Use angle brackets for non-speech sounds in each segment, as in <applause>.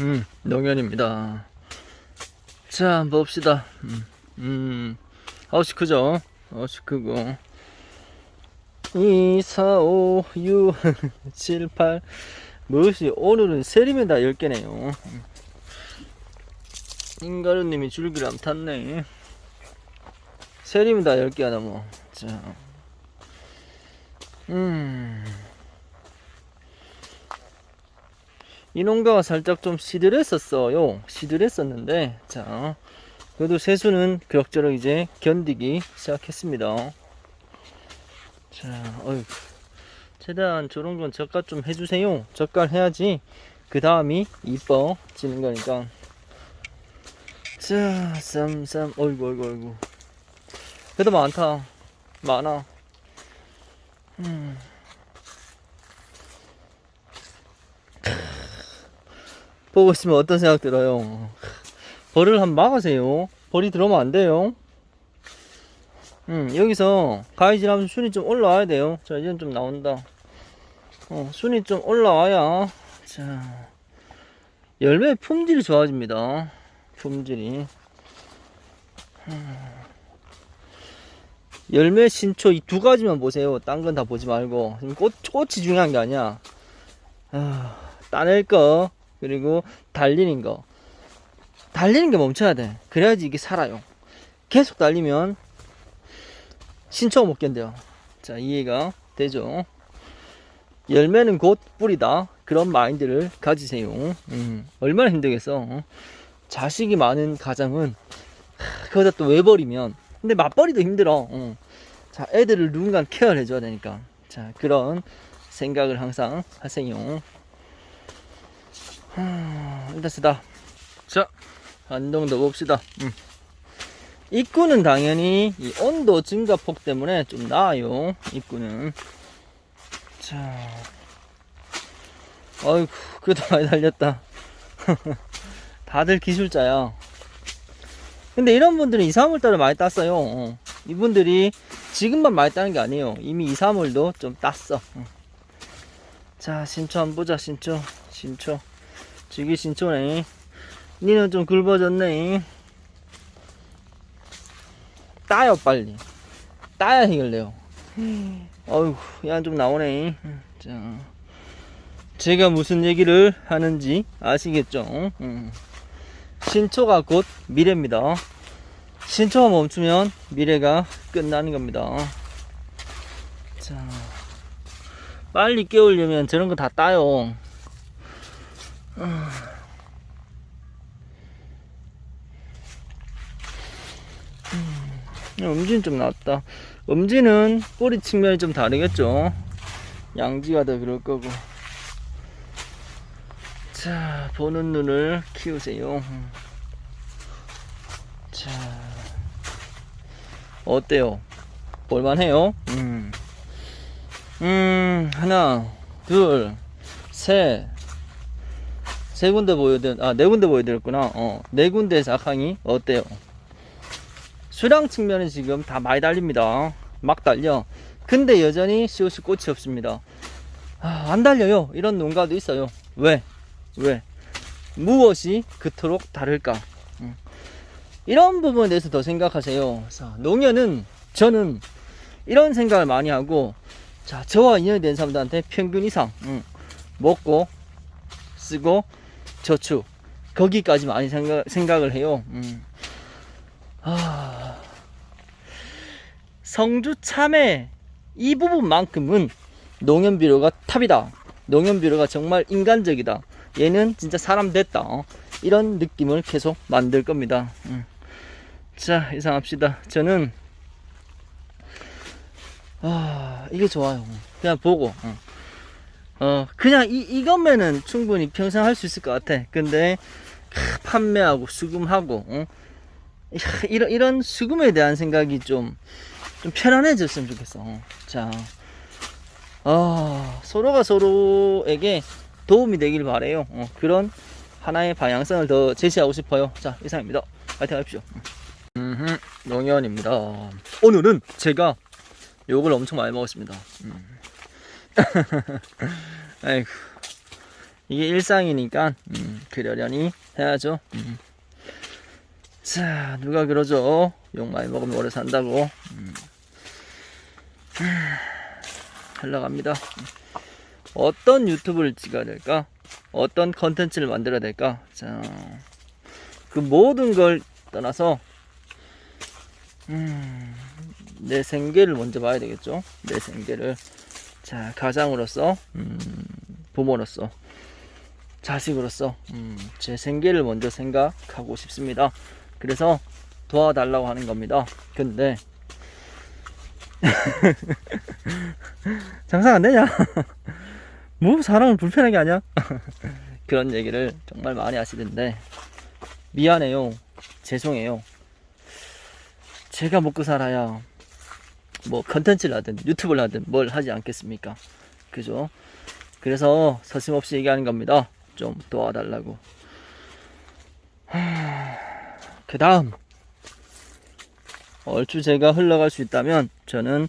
음, 농현입니다. 자, 한번 봅시다. 음, 음, 아우씨 크죠? 아우씨 크고. 2, 4, 5, 6, 7, 8. 무엇이, 오늘은 세림에다 10개네요. 인가루님이 줄기를 안 탔네. 세림에다 10개 하나 뭐. 자. 음. 이 농가가 살짝 좀 시들했었어요. 시들했었는데, 자, 그래도 세수는 그럭저럭 이제 견디기 시작했습니다. 자, 어휴, 최대한 저런 건 젓갈 좀 해주세요. 젓갈 해야지 그 다음이 이뻐지는 거니까. 자, 쌈쌈, 어이구, 어이구, 어이구. 그래도 많다. 많아. 음. 보고 있으면 어떤 생각 들어요? 벌을 한번 막으세요. 벌이 들어오면 안 돼요. 음, 여기서 가위질하면 순이 좀 올라와야 돼요. 자, 이제는 좀 나온다. 어, 순이 좀 올라와야, 자, 열매 품질이 좋아집니다. 품질이. 음. 열매 신초 이 두 가지만 보세요. 딴 건 다 보지 말고. 꽃, 꽃이 중요한 게 아니야. 아, 따낼 거, 그리고 달리는 거. 달리는 게 멈춰야 돼. 그래야지 이게 살아요. 계속 달리면 신초가 못 견뎌요. 자, 이해가 되죠? 열매는 곧 뿌리다. 그런 마인드를 가지세요. 음, 얼마나 힘들겠어. 어? 자식이 많은 가장은 하, 거기다 또 외버리면 근데 맞벌이도 힘들어. 어. 자, 애들을 누군가 케어를 해줘야 되니까. 자, 그런 생각을 항상 하세요. 하, 쓰다. 자, 한동 더 봅시다. 음. 입구는 당연히 이 온도 증가폭 때문에 좀 나아요. 입구는. 자, 어이구, 그래도 많이 달렸다. <laughs> 다들 기술자야. 근데 이런 분들은 2, 3월달에 많이 땄어요. 어. 이분들이 지금만 많이 따는 게 아니에요. 이미 2, 3월도 좀 땄어. 어. 자, 신초 한번 보자, 신초. 신초. 저기 신초네. 니는 좀 굵어졌네. 따요, 빨리. 따야 해결돼요. 어휴, 야, 좀 나오네. 자. 제가 무슨 얘기를 하는지 아시겠죠? 음. 신초가 곧 미래입니다. 신초가 멈추면 미래가 끝나는 겁니다. 자, 빨리 깨우려면 저런 거 다 따요. 음, 음지는 좀 낫다. 음지는 뿌리 측면이 좀 다르겠죠. 양지가 더 그럴 거고. 자, 보는 눈을 키우세요. 자, 어때요? 볼만해요? 음, 음, 하나, 둘, 셋, 세 군데 보여드렸, 아, 네 군데 보여드렸구나. 어, 네 군데 사항이 어때요? 수량 측면은 지금 다 많이 달립니다. 막 달려. 근데 여전히 시옷이 꽃이 없습니다. 아, 안 달려요. 이런 농가도 있어요. 왜? 왜? 무엇이 그토록 다를까? 음. 이런 부분에 대해서 더 생각하세요. 자, 농협은 저는 이런 생각을 많이 하고, 자, 저와 인연이 된 사람들한테 평균 이상, 음, 먹고, 쓰고, 저축, 거기까지 많이 생각, 생각을 해요. 음. 아, 성주 참외, 이 부분만큼은 농협비료가 탑이다. 농협비료가 정말 인간적이다. 얘는 진짜 사람 됐다. 어. 이런 느낌을 계속 만들 겁니다. 음. 자, 이상합시다. 저는 아, 이게 좋아요. 그냥 보고. 어, 어, 그냥 이 이것면은 충분히 평생 할 수 있을 것 같아. 근데 크, 판매하고 수금하고 어? 야, 이런 이런 수금에 대한 생각이 좀 좀 편안해졌으면 좋겠어. 어. 자, 아, 서로가 서로에게 도움이 되길 바래요. 어, 그런 하나의 방향성을 더 제시하고 싶어요. 자, 이상입니다. 파이팅 하십시오. 음, 농현입니다. 오늘은 제가 욕을 엄청 많이 먹었습니다. 음. <laughs> 아이고, 이게 일상이니까 음, 그러려니 해야죠. 음. 자, 누가 그러죠? 욕 많이 먹으면 오래 산다고. 음. 흘러갑니다. 어떤 유튜브를 찍어야 될까? 어떤 컨텐츠를 만들어야 될까? 자, 그 모든 걸 떠나서 음, 내 생계를 먼저 봐야 되겠죠? 내 생계를. 자, 가장으로서, 음, 부모로서, 자식으로서, 음, 제 생계를 먼저 생각하고 싶습니다. 그래서 도와달라고 하는 겁니다. 근데, <laughs> 장사가 안 되냐? <laughs> 뭐, 사람을 불편하게 하냐? <laughs> 그런 얘기를 정말 많이 하시던데, 미안해요. 죄송해요. 제가 먹고 살아야 뭐 컨텐츠를 하든 유튜브를 하든 뭘 하지 않겠습니까? 그죠? 그래서 서슴없이 얘기하는 겁니다. 좀 도와달라고. <sighs> 그 다음 얼추 제가 흘러갈 수 있다면 저는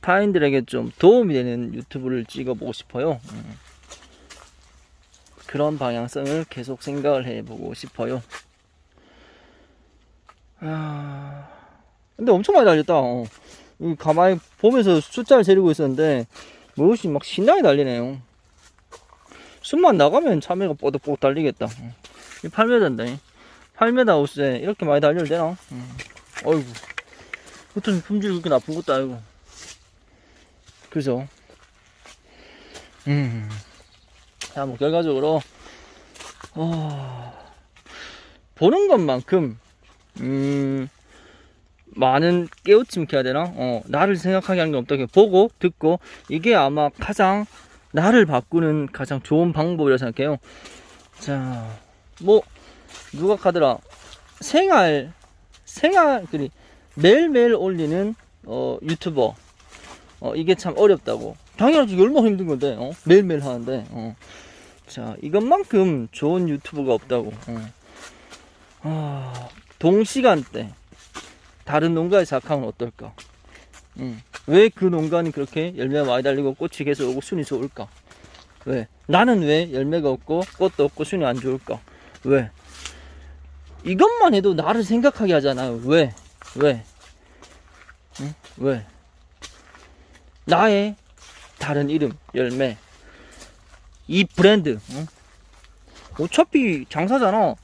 타인들에게 좀 도움이 되는 유튜브를 찍어보고 싶어요. 음. 그런 방향성을 계속 생각을 해보고 싶어요. 아... 근데 엄청 많이 달렸다. 어. 이 가만히 보면서 숫자를 재르고 있었는데 무엇이 막 신나게 달리네요. 숨만 나가면 참외가 뽀득뽀득 달리겠다. 어. 이 8m인데 8m 옷에 이렇게 많이 달려도 되나? 어. 어이구. 보통 품질이 그렇게 나쁜 것도 아니고. 그죠? 음. 자, 뭐 결과적으로 어... 보는 것만큼 음. 많은 깨우침 해야 되나? 어, 나를 생각하게 하는 게 없다. 보고, 듣고, 이게 아마 가장 나를 바꾸는 가장 좋은 방법이라고 생각해요. 자, 뭐, 누가 가더라. 생활, 생활, 그리, 매일매일 올리는, 어, 유튜버. 어, 이게 참 어렵다고. 당연하지, 얼마나 힘든 건데, 어? 매일매일 하는데, 어. 자, 이것만큼 좋은 유튜브가 없다고. 어. 아, 동시간대. 다른 농가에 시작하면 어떨까? 음. 왜그 농가는 그렇게 열매가 많이 달리고 꽃이 계속 오고 순이 좋을까? 왜? 나는 왜 열매가 없고 꽃도 없고 순이 안 좋을까? 왜? 이것만 해도 나를 생각하게 하잖아요. 왜? 왜? 응? 왜? 나의 다른 이름, 열매, 이 브랜드, 응? 어차피 장사잖아.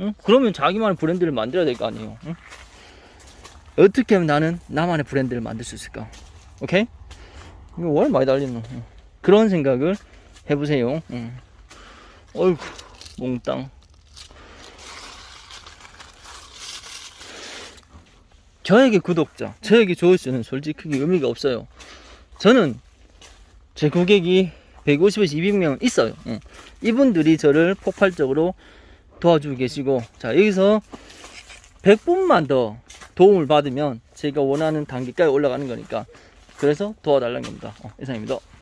응? 그러면 자기만의 브랜드를 만들어야 될 거 아니에요. 응? 어떻게 하면 나는 나만의 브랜드를 만들 수 있을까? 오케이? 이거 월 많이 달리노. 응. 그런 생각을 해보세요. 응. 어이구, 몽땅. 저에게 구독자, 저에게 조회수는 솔직히 의미가 없어요. 저는 제 고객이 150에서 200명 있어요. 응. 이분들이 저를 폭발적으로 도와주고 계시고, 자, 여기서 100분만 더 도움을 받으면 제가 원하는 단계까지 올라가는 거니까 그래서 도와달라는 겁니다. 어, 이상입니다.